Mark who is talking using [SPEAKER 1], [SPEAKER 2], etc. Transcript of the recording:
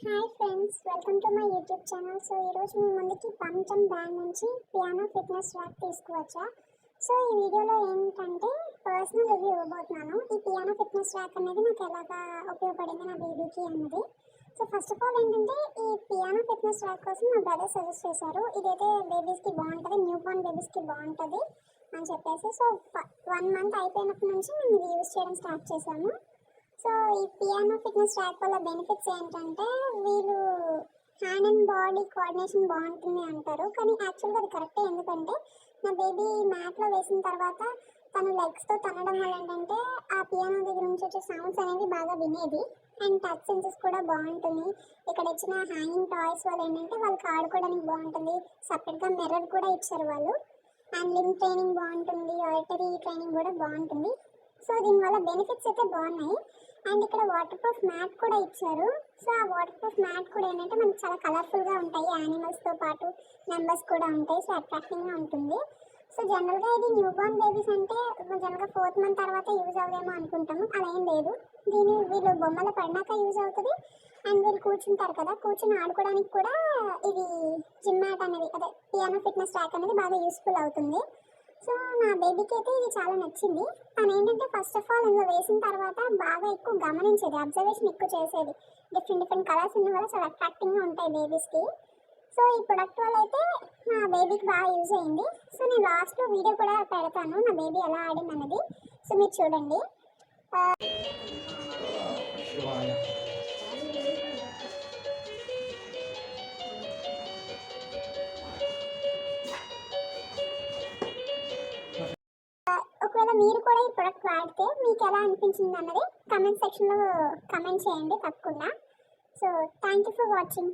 [SPEAKER 1] Hi friends welcome to my YouTube channel so ఈరోజు మీ ముందుకి పంచం బ్యాండ్ నుంచి పియానో ఫిట్నెస్ ర్యాక్ తీసుకువచ్చా? సో ఈ వీడియోలో ఏంటంటే పర్సనల్ రివ్యూ ఇవ్వబోతున్నాను. ఈ పియానో ఫిట్నెస్ ర్యాక్ అనేది నాకు ఎలాగా ఉపయోగపడింది నా బేబీకి అన్నది. సో ఫస్ట్ ఆఫ్ ఆల్ ఏంటంటే ఈ పియానో ఫిట్నెస్ ర్యాక్ కోసం మా బ్రదర్ సజెస్ట్ చేశారు. ఇదైతే బేబీస్కి బాగుంటుంది న్యూ బోర్న్ బేబీస్కి బాగుంటుంది అని చెప్పేసి. సో వన్ మంత్ అయిపోయినప్పటి నుంచి మేము ఇది యూజ్ చేయడం స్టార్ట్ చేశాము. సో ఈ పియానో ఫిట్నెస్ ట్రాక్ వల్ల బెనిఫిట్స్ ఏంటంటే వీళ్ళు హ్యాండ్ అండ్ బాడీ కోఆర్డినేషన్ బాగుంటుంది అంటారు. కానీ యాక్చువల్గా అది కరెక్టే ఎందుకంటే నా బేబీ మ్యాట్లో వేసిన తర్వాత తను లెగ్స్తో తనడం వల్ల ఏంటంటే ఆ పియానో దగ్గర నుంచి వచ్చే సౌండ్స్ అనేవి బాగా వినేది. అండ్ టచ్ సెన్సెస్ కూడా బాగుంటుంది. ఇక్కడ ఇచ్చిన హ్యాంగింగ్ టాయ్స్ వల్ల ఏంటంటే వాళ్ళకి ఆడుకోవడానికి బాగుంటుంది. సపరేట్గా మిర్రర్ కూడా ఇచ్చారు వాళ్ళు. అండ్ లిమ్ ట్రైనింగ్ బాగుంటుంది. ఆడిటరీ ట్రైనింగ్ కూడా బాగుంటుంది. సో దీనివల్ల బెనిఫిట్స్ అయితే బాగున్నాయి. అండ్ ఇక్కడ వాటర్ ప్రూఫ్ మ్యాట్ కూడా ఇచ్చారు. సో ఆ వాటర్ ప్రూఫ్ మ్యాట్ కూడా ఏంటంటే మనకి చాలా కలర్ఫుల్గా ఉంటాయి. యానిమల్స్తో పాటు నెంబర్స్ కూడా ఉంటాయి. సో అట్రాక్టింగ్గా ఉంటుంది. సో జనరల్గా ఇది న్యూ బోర్న్ బేబీస్ అంటే జనరల్గా ఫోర్త్ మంత్ తర్వాత యూజ్ అవుదేమో అనుకుంటాము. అలా ఏం లేదు. దీని వీళ్ళు బొమ్మలు పడినాక యూజ్ అవుతుంది. అండ్ వీళ్ళు కూర్చుంటారు కదా కూర్చుని ఆడుకోవడానికి కూడా ఇది జిమ్ మ్యాట్ అనేది అదే పియానో ఫిట్నెస్ ట్రాక్ అనేది బాగా యూస్ఫుల్ అవుతుంది. సో నా బేబీకి అయితే ఇది చాలా నచ్చింది. తను ఏంటంటే ఫస్ట్ ఆఫ్ ఆల్ ఇందులో వేసిన తర్వాత బాగా ఎక్కువ గమనించేది అబ్జర్వేషన్ ఎక్కువ చేసేది. డిఫరెంట్ డిఫరెంట్ కలర్స్ ఉన్న వల్ల చాలా అట్రాక్టింగ్గా ఉంటాయి బేబీస్కి సో ఈ ప్రొడక్ట్ వల్ల అయితే నా బేబీకి బాగా యూజ్ అయింది. సో నేను లాస్ట్లో వీడియో కూడా పెడతాను నా బేబీ ఎలా ఆడింది అన్నది సో మీరు చూడండి. మీరు కూడా ఈ ప్రొడక్ట్ వాడితే మీకు ఎలా అనిపించింది అన్నది కమెంట్ సెక్షన్లో కమెంట్ చేయండి తప్పకుండా. So thank you for watching